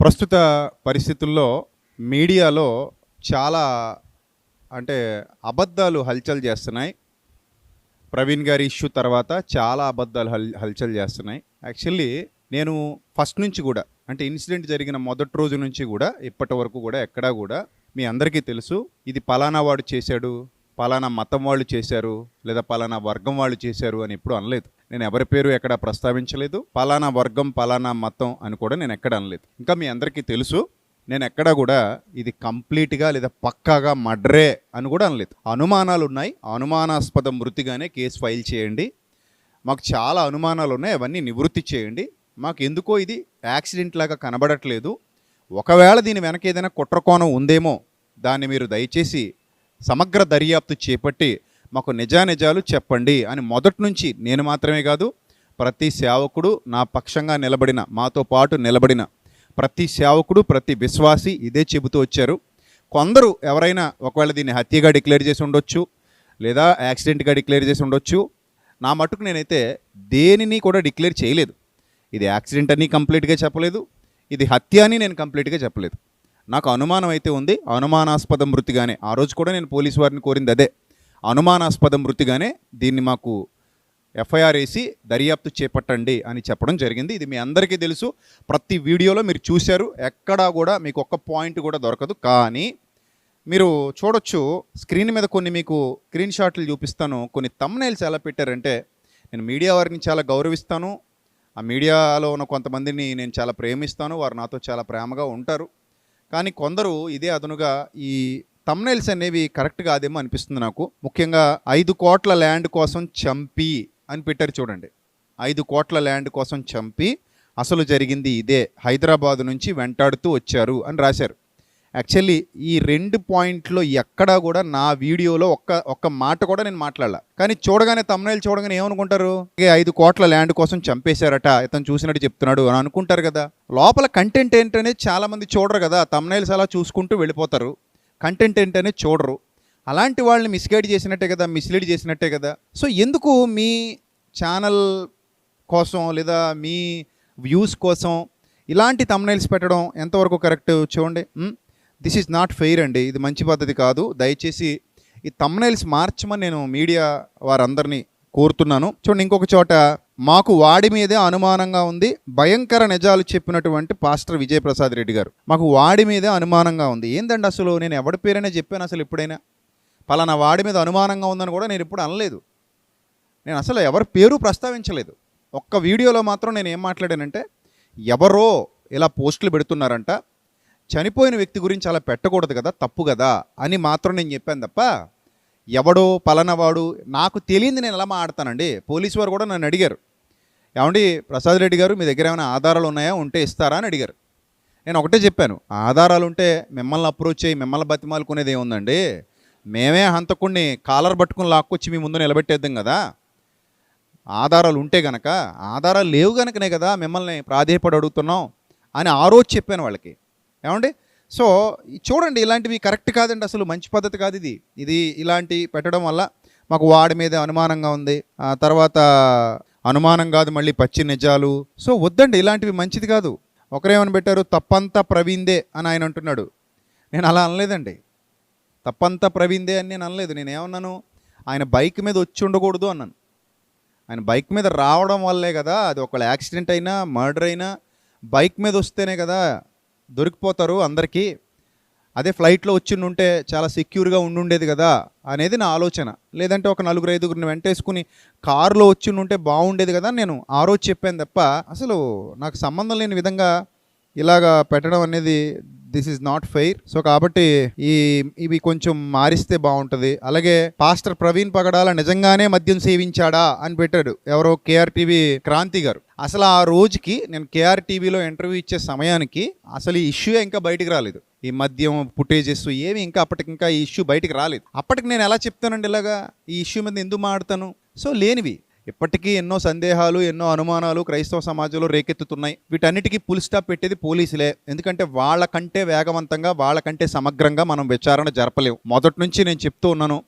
ప్రస్తుత పరిస్థితుల్లో మీడియాలో చాలా అంటే అబద్ధాలు హల్చల్ చేస్తున్నాయి. ప్రవీణ్ గారి ఇష్యూ తర్వాత చాలా అబద్ధాలు హల్ హల్చల్ చేస్తున్నాయి. యాక్చువల్లీ నేను ఫస్ట్ నుంచి కూడా అంటే ఇన్సిడెంట్ జరిగిన మొదటి రోజు నుంచి కూడా ఇప్పటి వరకు కూడా ఎక్కడా కూడా మీ అందరికీ తెలుసు ఇది పలానా వాడు చేశాడు పలానా మతం వాళ్ళు చేశారు లేదా పలానా వర్గం వాళ్ళు చేశారు అని ఎప్పుడు అనలేదు. నేను ఎవరి పేరు ఎక్కడ ప్రస్తావించలేదు. పలానా వర్గం పలానా మతం అని కూడా నేను ఎక్కడ అనలేదు. ఇంకా మీ అందరికీ తెలుసు నేను ఎక్కడా కూడా ఇది కంప్లీట్గా లేదా పక్కాగా మడ్రే అని కూడా అనలేదు. అనుమానాలు ఉన్నాయి. అనుమానాస్పద మృతిగానే కేసు ఫైల్ చేయండి. మాకు చాలా అనుమానాలు ఉన్నాయి. అవన్నీ నివృత్తి చేయండి. మాకు ఎందుకో ఇది యాక్సిడెంట్ లాగా కనబడట్లేదు. ఒకవేళ దీని వెనక ఏదైనా కుట్రకోణం ఉందేమో దాన్ని మీరు దయచేసి సమగ్ర దర్యాప్తు చేపట్టి మాకు నిజానిజాలు చెప్పండి అని మొదటి నుంచి నేను మాత్రమే కాదు ప్రతి సేవకుడు నా పక్షంగా నిలబడిన మాతో పాటు నిలబడిన ప్రతి సేవకుడు ప్రతి విశ్వాసి ఇదే చెబుతూ వచ్చారు. కొందరు ఎవరైనా ఒకవేళ దీన్ని హత్యగా డిక్లేర్ చేసి ఉండొచ్చు లేదా యాక్సిడెంట్గా డిక్లేర్ చేసి ఉండొచ్చు. నా మటుకు నేనైతే దేనిని కూడా డిక్లేర్ చేయలేదు. ఇది యాక్సిడెంట్ అని కంప్లీట్గా చెప్పలేదు. ఇది హత్య అని నేను కంప్లీట్గా చెప్పలేదు. నాకు అనుమానం అయితే ఉంది. అనుమానాస్పద మృతిగానే. ఆ రోజు కూడా నేను పోలీసు వారిని కోరింది అదే. అనుమానాస్పద మృతిగానే దీన్ని మాకు ఎఫ్ఐఆర్ వేసి దర్యాప్తు చేపట్టండి అని చెప్పడం జరిగింది. ఇది మీ అందరికీ తెలుసు. ప్రతి వీడియోలో మీరు చూశారు. ఎక్కడా కూడా మీకు ఒక్క పాయింట్ కూడా దొరకదు. కానీ మీరు చూడొచ్చు. స్క్రీన్ మీద కొన్ని మీకు స్క్రీన్ షాట్లు చూపిస్తాను. కొన్ని తమ్నైల్స్ ఎలా పెట్టారంటే నేను మీడియా వారిని చాలా గౌరవిస్తాను. ఆ మీడియాలో ఉన్న కొంతమందిని నేను చాలా ప్రేమిస్తాను. వారు నాతో చాలా ప్రేమగా ఉంటారు. కానీ కొందరు ఇదే అదనుగా ఈ తమ్నైల్స్ అనేవి కరెక్ట్ కాదేమో అనిపిస్తుంది నాకు. ముఖ్యంగా ఐదు కోట్ల ల్యాండ్ కోసం చంపి అని పెట్టారు చూడండి. ఐదు కోట్ల ల్యాండ్ కోసం చంపి అసలు జరిగింది ఇదే. హైదరాబాద్ నుంచి వెంటాడుతూ వచ్చారు అని రాశారు. యాక్చువల్లీ ఈ రెండు పాయింట్లో ఎక్కడా కూడా నా వీడియోలో ఒక్క ఒక్క మాట కూడా నేను మాట్లాడాల. కానీ చూడగానే తమ్నైల్ చూడగానే ఏమనుకుంటారు? ఐదు కోట్ల ల్యాండ్ కోసం చంపేశారట ఇతను చూసినట్టు చెప్తున్నాడు అని అనుకుంటారు కదా. లోపల కంటెంట్ ఏంటనేది చాలామంది చూడరు కదా. తమ్నైల్స్ అలా చూసుకుంటూ వెళ్ళిపోతారు. కంటెంట్ ఏంటనేది చూడరు. అలాంటి వాళ్ళని మిస్గైడ్ చేసినట్టే కదా మిస్లీడ్ చేసినట్టే కదా. సో ఎందుకు మీ ఛానల్ కోసం లేదా మీ వ్యూస్ కోసం ఇలాంటి తమ్నైల్స్ పెట్టడం ఎంతవరకు కరెక్ట్ చూడండి. దిస్ ఈజ్ నాట్ ఫెయిర్ అండి. ఇది మంచి పద్ధతి కాదు. దయచేసి ఈ తమ్నైల్స్ మార్చమని నేను మీడియా వారందరినీ కోరుతున్నాను. చూడండి ఇంకొక చోట మాకు వాడి మీదే అనుమానంగా ఉంది. భయంకర నిజాలు చెప్పినటువంటి పాస్టర్ విజయప్రసాద్ రెడ్డి గారు. మాకు వాడి మీదే అనుమానంగా ఉంది. ఏందండి అసలు? నేను ఎవడి పేరైనా చెప్పాను అసలు ఎప్పుడైనా? పలానా వాడి మీద అనుమానంగా ఉందని కూడా నేను ఎప్పుడు అనలేదు. నేను అసలు ఎవరి పేరు ప్రస్తావించలేదు. ఒక్క వీడియోలో మాత్రం నేను ఏం మాట్లాడానంటే ఎవరో ఇలా పోస్టులు పెడుతున్నారంట. చనిపోయిన వ్యక్తి గురించి అలా పెట్టకూడదు కదా తప్పు కదా అని మాత్రం నేను చెప్పాను తప్ప ఎవడో పలానవాడు నాకు తెలియంది నేను ఎలా మాట్లాడతానండి? పోలీసు వారు కూడా నన్ను అడిగారు. ఏమండి ప్రసాద్ రెడ్డి గారు మీ దగ్గర ఏమైనా ఆధారాలు ఉన్నాయా? ఉంటే ఇస్తారా అని అడిగారు. నేను ఒకటే చెప్పాను ఆధారాలు ఉంటే మిమ్మల్ని అప్రోచ్ చేయి మిమ్మల్ని బతిమాలుకునేది ఏముందండి? మేమే హంతకుడిని కాలర్ పట్టుకుని లాక్కొచ్చి మీ ముందు నిలబెట్టేద్దాం కదా. ఆధారాలు ఉంటే గనక ఆధారాలు లేవు గనకనే కదా మిమ్మల్ని ప్రాధేయపడి అడుగుతున్నాం అని ఆ రోజు చెప్పాను వాళ్ళకి. ఏమండి? సో చూడండి ఇలాంటివి కరెక్ట్ కాదండి అసలు మంచి పద్ధతి కాదు ఇది. ఇది ఇలాంటి పెట్టడం వల్ల మాకు వాడి మీద అనుమానంగా ఉంది. ఆ తర్వాత అనుమానం కాదు మళ్ళీ పచ్చి నిజాలు. సో వద్దండి ఇలాంటివి మంచిది కాదు. ఒకరేమని పెట్టారు తప్పంతా ప్రవీందే అని ఆయన అంటున్నాడు. నేను అలా అనలేదండి. తప్పంతా ప్రవీందే అని నేను అనలేదు. నేను ఏమన్నాను? ఆయన బైక్ మీద వచ్చి ఉండకూడదు అన్నాను. ఆయన బైక్ మీద రావడం వల్లే కదా అది ఒకళ్ళ యాక్సిడెంట్ అయినా మర్డర్ అయినా బైక్ మీద వస్తేనే కదా దొరికిపోతారు అందరికీ. అదే ఫ్లైట్లో వచ్చి ఉంటే చాలా సెక్యూర్గా ఉండుండేది కదా అనేది నా ఆలోచన. లేదంటే ఒక నలుగురు ఐదుగురిని వెంటేసుకుని కారులో వచ్చి ఉంటే బాగుండేది కదా నేను ఆ రోజు చెప్పాను తప్ప అసలు నాకు సంబంధం లేని విధంగా ఇలాగా పెట్టడం అనేది this is not fair. So కాబట్టి ఈ ఇవి కొంచెం మారిస్తే బాగుంటుంది. అలాగే పాస్టర్ ప్రవీణ్ పగడాల నిజంగానే మద్యం సేవించాడా అని పెట్టాడు ఎవరో కేఆర్టీవీ క్రాంతి గారు. అసలు ఆ రోజుకి నేను కేఆర్ టీవీలో ఇంటర్వ్యూ ఇచ్చే సమయానికి అసలు ఈ ఇష్యూ ఇంకా బయటికి రాలేదు. ఈ మద్యం ఫుటేజెస్ ఏమి ఇంకా అప్పటికి ఇంకా ఈ ఇష్యూ బయటికి రాలేదు. అప్పటికి నేను ఎలా చెప్తానండి ఇలాగా? ఈ ఇష్యూ మీద ఎందుకు మాడతాను సో లేనివి. ఇప్పటికీ ఎన్నో సందేహాలు ఎన్నో అనుమానాలు క్రైస్తవ సమాజంలో రేకెత్తుతున్నాయి. వీటన్నిటికీ పుల్ స్టాప్ పెట్టేది పోలీసులే. ఎందుకంటే వాళ్ళకంటే వేగవంతంగా వాళ్ళకంటే సమగ్రంగా మనం విచారణ జరపలేము మొదటి నుంచి నేను చెప్తూ ఉన్నాను.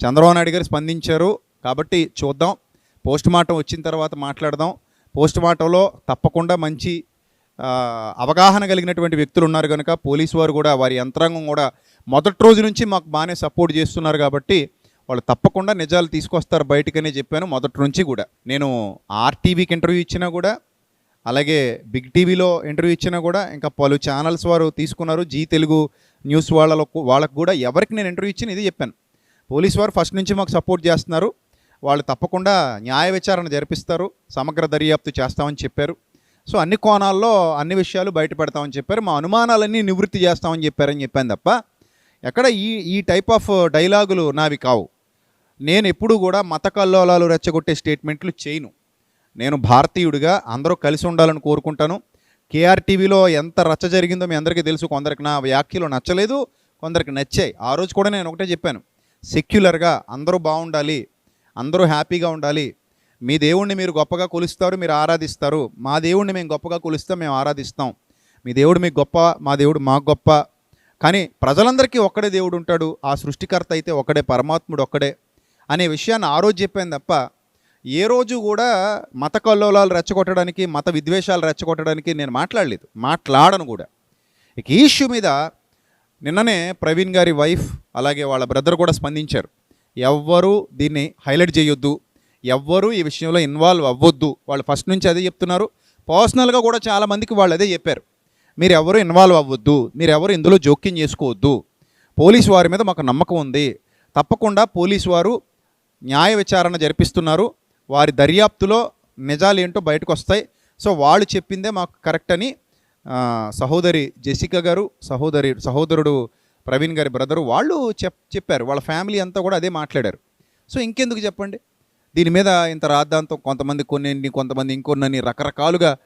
చంద్రబాబు నాయుడు గారు స్పందించారు కాబట్టి చూద్దాం. పోస్ట్ మార్టం వచ్చిన తర్వాత మాట్లాడదాం. పోస్ట్ మార్టంలో తప్పకుండా మంచి అవగాహన కలిగినటువంటి వ్యక్తులు ఉన్నారు కనుక పోలీసు వారు కూడా వారి యంత్రాంగం కూడా మొదటి రోజు నుంచి మాకు బాగానే సపోర్ట్ చేస్తున్నారు కాబట్టి వాళ్ళు తప్పకుండా నిజాలు తీసుకొస్తారు బయటకనే చెప్పాను మొదటి నుంచి కూడా. నేను ఆర్టీవీకి ఇంటర్వ్యూ ఇచ్చినా కూడా అలాగే బిగ్ టీవీలో ఇంటర్వ్యూ ఇచ్చినా కూడా ఇంకా పలు ఛానల్స్ వారు తీసుకున్నారు. జీ తెలుగు న్యూస్ వాళ్ళకు వాళ్ళకు కూడా ఎవరికి నేను ఇంటర్వ్యూ ఇచ్చిన ఇది చెప్పాను. పోలీస్ వారు ఫస్ట్ నుంచి మాకు సపోర్ట్ చేస్తున్నారు. వాళ్ళు తప్పకుండా న్యాయ విచారణ జరిపిస్తారు. సమగ్ర దర్యాప్తు చేస్తామని చెప్పారు. సో అన్ని కోణాల్లో అన్ని విషయాలు బయటపెడతామని చెప్పారు. మా అనుమానాలన్నీ నివృత్తి చేస్తామని చెప్పారని చెప్పాను తప్ప ఎక్కడ ఈ ఈ టైప్ ఆఫ్ డైలాగులు నావి కావు. నేను ఎప్పుడు కూడా మత కల్లోలాలు రెచ్చగొట్టే స్టేట్మెంట్లు చేయను. నేను భారతీయుడిగా అందరూ కలిసి ఉండాలని కోరుకుంటాను. కేఆర్టీవీలో ఎంత రచ్చ జరిగిందో మీ అందరికీ తెలుసు. కొందరికి నా వ్యాఖ్యలు నచ్చలేదు కొందరికి నచ్చాయి. ఆ రోజు కూడా నేను ఒకటే చెప్పాను. సెక్యులర్గా అందరూ బాగుండాలి అందరూ హ్యాపీగా ఉండాలి. మీ దేవుణ్ణి మీరు గొప్పగా కొలుస్తారు మీరు ఆరాధిస్తారు. మా దేవుణ్ణి మేము గొప్పగా కొలుస్తాం మేము ఆరాధిస్తాం. మీ దేవుడు మీకు గొప్ప మా దేవుడు మాకు గొప్ప. కానీ ప్రజలందరికీ ఒక్కడే దేవుడు ఉంటాడు. ఆ సృష్టికర్త అయితే ఒక్కడే పరమాత్ముడు ఒక్కడే. అనే విషయాన్ని ఆ రోజు చెప్పాను తప్ప ఏ రోజు కూడా మత కల్లోలాలు రెచ్చగొట్టడానికి మత విద్వేషాలు రెచ్చగొట్టడానికి నేను మాట్లాడలేదు. మాట్లాడను కూడా. ఇక ఈ ఇష్యూ మీద నిన్ననే ప్రవీణ్ గారి వైఫ్ అలాగే వాళ్ళ బ్రదర్ కూడా స్పందించారు. ఎవ్వరూ దీన్ని హైలైట్ చేయొద్దు. ఎవ్వరూ ఈ విషయంలో ఇన్వాల్వ్ అవ్వొద్దు. వాళ్ళు ఫస్ట్ నుంచి అదే చెప్తున్నారు. పర్సనల్గా కూడా చాలామందికి వాళ్ళు అదే చెప్పారు. మీరు ఎవరు ఇన్వాల్వ్ అవ్వద్దు. మీరు ఎవరు ఇందులో జోక్యం చేసుకోవద్దు. పోలీసు వారి మీద మాకు నమ్మకం ఉంది. తప్పకుండా పోలీసు వారు న్యాయ విచారణ జరిపిస్తున్నారు. వారి దర్యాప్తులో నిజాలు ఏంటో బయటకు వస్తాయి సో వాళ్ళు చెప్పిందే మాకు కరెక్ట్ అని సహోదరి జెసికా గారు సహోదరి సహోదరుడు ప్రవీణ్ గారి బ్రదరు వాళ్ళు చెప్ చెప్పారు. వాళ్ళ ఫ్యామిలీ అంతా కూడా అదే మాట్లాడారు. సో ఇంకెందుకు చెప్పండి? దీని మీద ఇంత రాద్ధాంతం కొంతమంది కొన్ని కొంతమంది ఇంకొన్ని రకరకాలుగా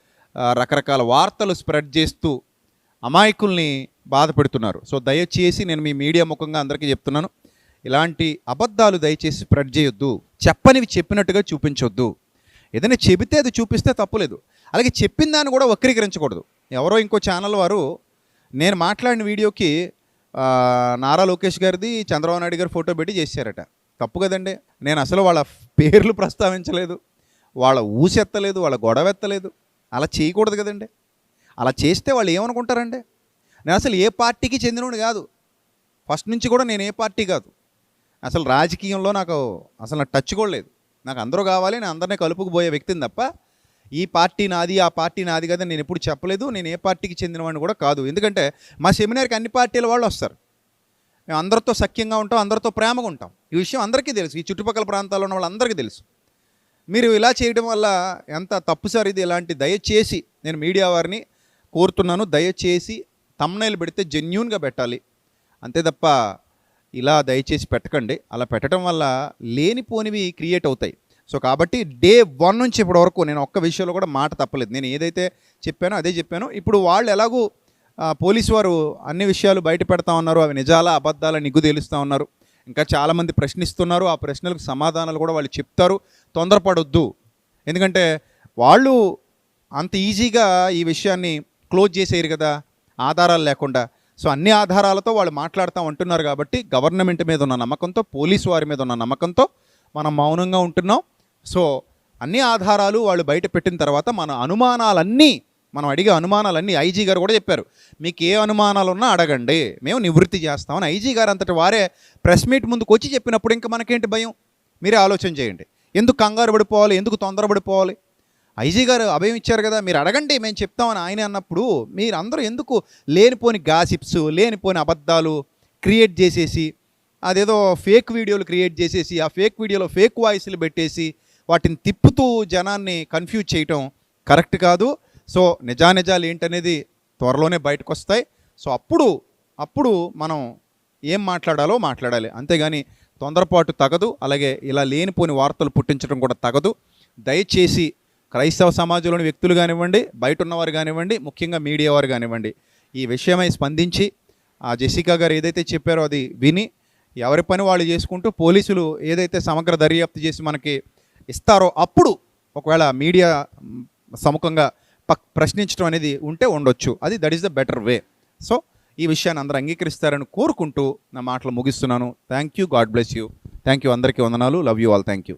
రకరకాల వార్తలు స్ప్రెడ్ చేస్తూ అమాయకుల్ని బాధ పెడుతున్నారు. సో దయచేసి నేను మీ మీడియా ముఖంగా అందరికీ చెప్తున్నాను. ఇలాంటి అబద్ధాలు దయచేసి స్ప్రెడ్ చేయొద్దు. చెప్పనివి చెప్పినట్టుగా చూపించొద్దు. ఏదైనా చెబితే అది చూపిస్తే తప్పులేదు. అలాగే చెప్పిన దాన్ని కూడా వక్రీకరించకూడదు. ఎవరో ఇంకో ఛానల్ వారు నేను మాట్లాడిన వీడియోకి నారా లోకేష్ గారిది చంద్రబాబు నాయుడు గారి ఫోటో పెట్టి చేశారట. తప్పు కదండి. నేను అసలు వాళ్ళ పేర్లు ప్రస్తావించలేదు. వాళ్ళ ఊసెత్తలేదు వాళ్ళ గొడవ ఎత్తలేదు అలా చేయకూడదు కదండి. అలా చేస్తే వాళ్ళు ఏమనుకుంటారండి? నేను అసలు ఏ పార్టీకి చెందినోడు కాదు. ఫస్ట్ నుంచి కూడా నేను ఏ పార్టీ కాదు. అసలు రాజకీయంలో నాకు అసలు నాకు టచ్ కూడా లేదు. నాకు అందరూ కావాలి నేను అందరినీ కలుపుకుపోయే వ్యక్తిని తప్ప ఈ పార్టీ నాది ఆ పార్టీ నాది కదా నేను ఎప్పుడు చెప్పలేదు నేను ఏ పార్టీకి చెందినవాడిని కూడా కాదు. ఎందుకంటే మా సెమినార్కి అన్ని పార్టీల వాళ్ళు వస్తారు. మేము అందరితో సఖ్యంగా ఉంటాం అందరితో ప్రేమగా ఉంటాం. ఈ విషయం అందరికీ తెలుసు ఈ చుట్టుపక్కల ప్రాంతాల్లో ఉన్న వాళ్ళందరికీ తెలుసు. మీరు ఇలా చేయడం వల్ల ఎంత తప్పు సార్ ఇది? ఇలాంటి దయచేసి నేను మీడియా వారిని కోరుతున్నాను దయచేసి తమ్నైల్ పెడితే జెన్యున్గా పెట్టాలి. అంతే తప్ప ఇలా దయచేసి పెట్టకండి. అలా పెట్టడం వల్ల లేనిపోనివి క్రియేట్ అవుతాయి. సో కాబట్టి డే వన్ నుంచి ఇప్పటి వరకు నేను ఒక్క విషయంలో కూడా మాట తప్పలేదు. నేను ఏదైతే చెప్పానో అదే చెప్పాను. ఇప్పుడు వాళ్ళు ఎలాగూ పోలీసు వారు అన్ని విషయాలు బయట పెడతా ఉన్నారు. అవి నిజాలా అబద్ధాల నిగ్గు తేలుస్తూ ఉన్నారు. ఇంకా చాలామంది ప్రశ్నిస్తున్నారు. ఆ ప్రశ్నలకు సమాధానాలు కూడా వాళ్ళు చెప్తారు. తొందరపడొద్దు. ఎందుకంటే వాళ్ళు అంత ఈజీగా ఈ విషయాన్ని క్లోజ్ చేసేయరు కదా. ఆధారాలు లేకుండా. సో అన్ని ఆధారాలతో వాళ్ళు మాట్లాడుతూ ఉంటున్నారు కాబట్టి గవర్నమెంట్ మీద ఉన్న నమ్మకంతో పోలీసు వారి మీద ఉన్న నమ్మకంతో మనం మౌనంగా ఉంటున్నాం. సో అన్ని ఆధారాలు వాళ్ళు బయట పెట్టిన తర్వాత మన అనుమానాలన్నీ మనం అడిగే అనుమానాలన్నీ ఐజీ గారు కూడా చెప్పారు. మీకు ఏ అనుమానాలు ఉన్నా అడగండి. మేము నివృత్తి చేస్తామని ఐజీ గారు అంతటి వారే ప్రెస్ మీట్ ముందుకు వచ్చి చెప్పినప్పుడు ఇంకా మనకేంటి భయం? మీరే ఆలోచన చేయండి. ఎందుకు కంగారు పడిపోవాలి? ఎందుకు తొందరపడిపోవాలి? ఐజీ గారు అభయం ఇచ్చారు కదా మీరు అడగండి మేము చెప్తామని ఆయన అన్నప్పుడు మీరందరూ ఎందుకు లేనిపోని గాసిప్స్ లేనిపోని అబద్ధాలు క్రియేట్ చేసేసి అదేదో ఫేక్ వీడియోలు క్రియేట్ చేసేసి ఆ ఫేక్ వీడియోలో ఫేక్ వాయిస్లు పెట్టేసి వాటిని తిప్పుతూ జనాన్ని కన్ఫ్యూజ్ చేయటం కరెక్ట్ కాదు. సో నిజానిజాలు ఏంటనేది త్వరలోనే బయటకు వస్తాయి సో అప్పుడు అప్పుడు మనం ఏం మాట్లాడాలో మాట్లాడాలి. అంతేగాని తొందరపాటు తగదు. అలాగే ఇలా లేనిపోని వార్తలు పుట్టించడం కూడా తగదు. దయచేసి క్రైస్తవ సమాజంలోని వ్యక్తులు కానివ్వండి బయట ఉన్నవారు కానివ్వండి ముఖ్యంగా మీడియా వారు కానివ్వండి ఈ విషయమై స్పందించి ఆ జెసికా గారు ఏదైతే చెప్పారో అది విని ఎవరి పని వాళ్ళు చేసుకుంటూ పోలీసులు ఏదైతే సమగ్ర దర్యాప్తు చేసి మనకి ఇస్తారో అప్పుడు ఒకవేళ మీడియా సముఖంగా పక్ ప్రశ్నించడం అనేది ఉంటే ఉండొచ్చు. అది that is the better way so ఈ విషయాన్ని అందరూ అంగీకరిస్తారని కోరుకుంటూ నా మాటలు ముగిస్తున్నాను. Thank you God bless you thank you అందరికీ వందనాలు. Love you all thank you